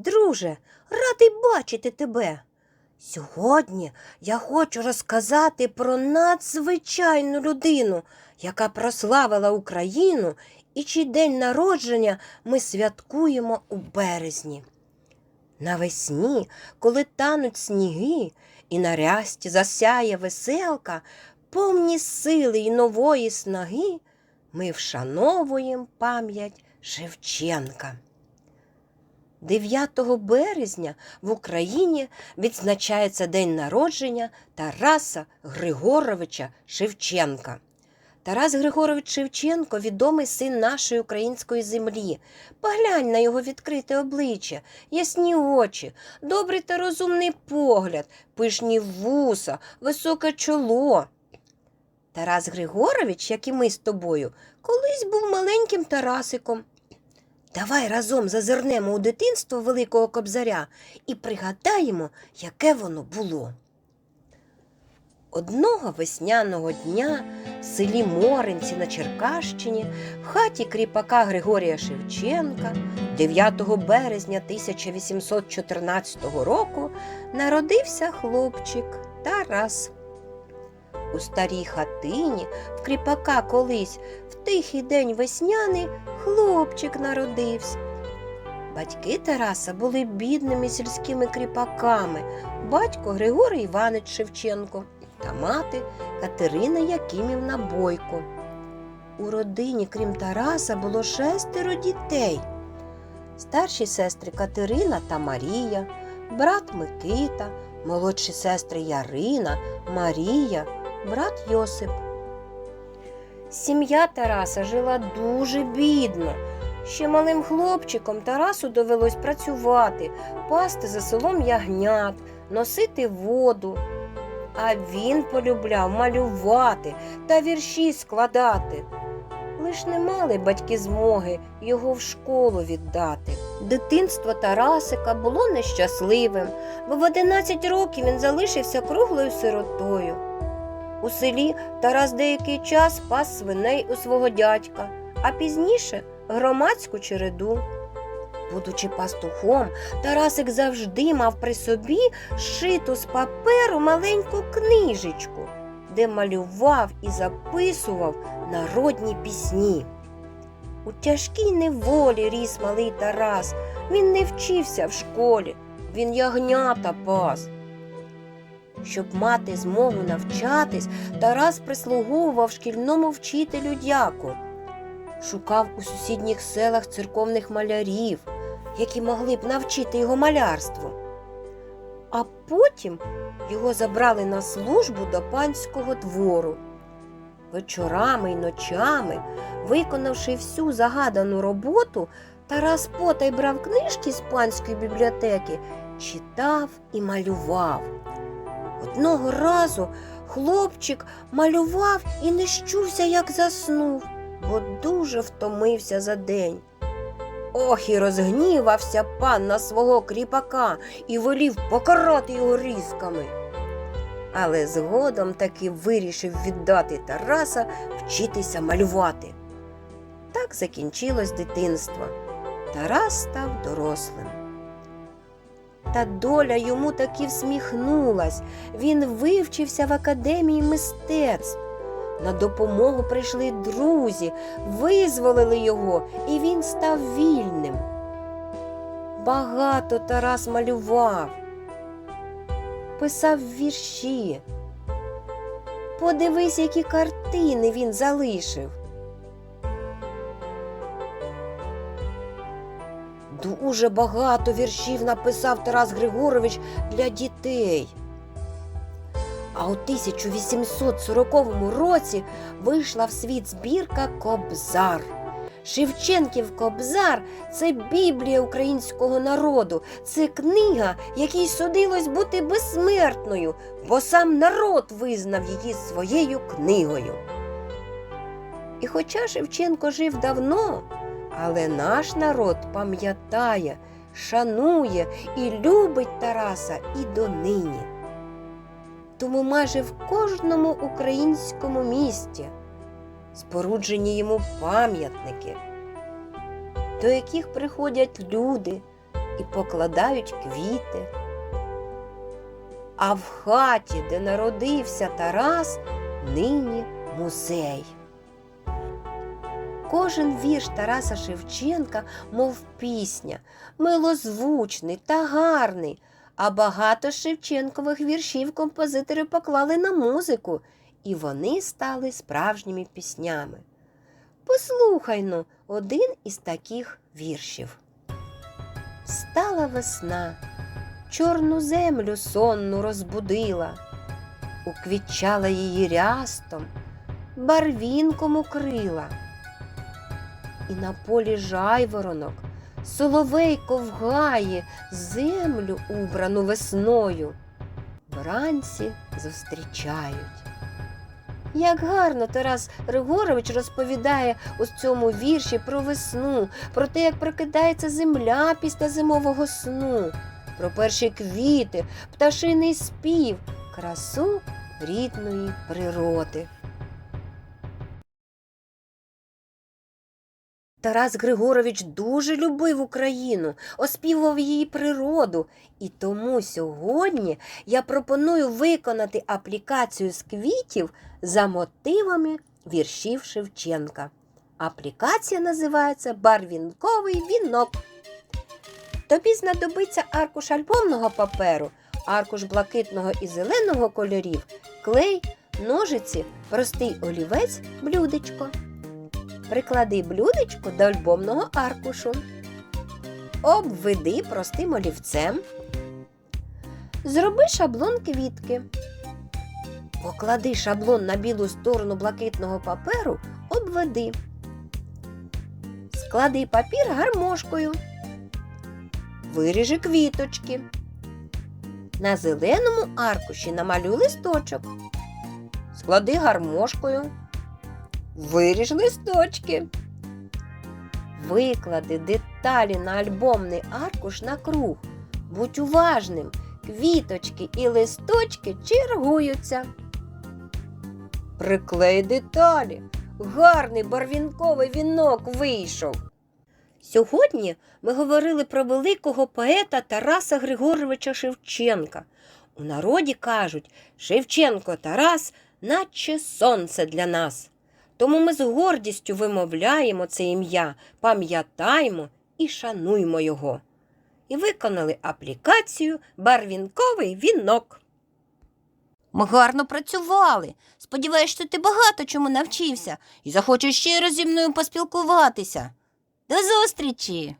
друже, радий бачити тебе. Сьогодні я хочу розказати про надзвичайну людину, яка прославила Україну і чий день народження ми святкуємо у березні. Навесні, коли тануть сніги, і на рясті засяє веселка, повні сили й нової снаги, ми вшановуємо пам'ять Шевченка. 9 березня в Україні відзначається день народження Тараса Григоровича Шевченка. Тарас Григорович Шевченко відомий син нашої української землі. Поглянь на його відкрите обличчя, ясні очі, добрий та розумний погляд, пишні вуса, високе чоло. Тарас Григорович, як і ми з тобою, колись був маленьким Тарасиком. Давай разом зазирнемо у дитинство Великого Кобзаря і пригадаємо, яке воно було. Одного весняного дня в селі Моринці на Черкащині в хаті кріпака Григорія Шевченка 9 березня 1814 року народився хлопчик Тарас. У старій хатині в кріпака колись в тихий день весняний хлопчик народився. Батьки Тараса були бідними сільськими кріпаками, батько Григорій Іванович Шевченко та мати Катерина Якимівна Бойко. У родині, крім Тараса, було шестеро дітей. Старші сестри Катерина та Марія, брат Микита, молодші сестри Ярина, Марія, брат Йосип. Сім'я Тараса жила дуже бідно. Ще малим хлопчиком Тарасу довелось працювати, пасти за селом ягнят, носити воду. А він полюбляв малювати та вірші складати. Лиш не мали батьки змоги його в школу віддати. Дитинство Тарасика було нещасливим, бо в 11 років він залишився круглою сиротою. У селі Тарас деякий час пас свиней у свого дядька, а пізніше громадську череду. Будучи пастухом, Тарасик завжди мав при собі шиту з паперу маленьку книжечку, де малював і записував народні пісні. У тяжкій неволі ріс малий Тарас. Він не вчився в школі, він ягнята пас. Щоб мати змогу навчатись, Тарас прислуговував шкільному вчителю дяку. Шукав у сусідніх селах церковних малярів, які могли б навчити його малярству. А потім його забрали на службу до панського двору. Вечорами й ночами, виконавши всю загадану роботу, Тарас потай брав книжки з панської бібліотеки, читав і малював. Одного разу хлопчик малював і не щувся, як заснув, бо дуже втомився за день. Ох, і розгнівався пан на свого кріпака і волів покарати його різками. Але згодом таки вирішив віддати Тараса вчитися малювати. Так закінчилось дитинство. Тарас став дорослим. Та доля йому таки всміхнулась. Він вивчився в академії мистецтв. На допомогу прийшли друзі, визволили його, і він став вільним. Багато Тарас малював, писав вірші. Подивись, які картини він залишив. Дуже багато віршів написав Тарас Григорович для дітей. А у 1840 році вийшла в світ збірка Кобзар. Шевченків Кобзар це Біблія українського народу, це книга, якій судилось бути безсмертною, бо сам народ визнав її своєю книгою. І хоча Шевченко жив давно, але наш народ пам'ятає, шанує і любить Тараса і донині. Тому майже в кожному українському місті споруджені йому пам'ятники, до яких приходять люди, і покладають квіти. А в хаті, де народився Тарас, нині музей. Кожен вірш Тараса Шевченка, мов пісня, милозвучний та гарний, а багато Шевченкових віршів композитори поклали на музику, і вони стали справжніми піснями. Послухай ну один із таких віршів. Стала весна, чорну землю сонну розбудила, уквітчала її рястом, барвінком укрила. І на полі жайворонок, соловейко в гаї, землю убрану весною, вранці зустрічають. Як гарно Тарас Григорович розповідає у цьому вірші про весну, про те, як прокидається земля після зимового сну, про перші квіти, пташиний спів, красу рідної природи. Тарас Григорович дуже любив Україну, оспівував її природу, і тому сьогодні я пропоную виконати аплікацію з квітів за мотивами віршів Шевченка. Аплікація називається Барвінковий вінок. Тобі знадобиться аркуш альбомного паперу, аркуш блакитного і зеленого кольорів, клей, ножиці, простий олівець, блюдечко. Приклади блюдечко до альбомного аркушу. Обведи простим олівцем. Зроби шаблон квітки. Поклади шаблон на білу сторону блакитного паперу, обведи. Склади папір гармошкою. Виріжи квіточки. На зеленому аркуші намалюй листочок. Склади гармошкою. Виріж листочки. Виклади деталі на альбомний аркуш на круг. Будь уважним, квіточки і листочки чергуються. Приклей деталі. Гарний барвінковий вінок вийшов. Сьогодні ми говорили про великого поета Тараса Григоровича Шевченка. У народі кажуть, Шевченко Тарас, наче сонце для нас. Тому ми з гордістю вимовляємо це ім'я, пам'ятаємо і шануємо його. І виконали аплікацію Барвінковий вінок. Ми гарно працювали. Сподіваюся, ти багато чому навчився і захочеш ще раз зі мною поспілкуватися. До зустрічі!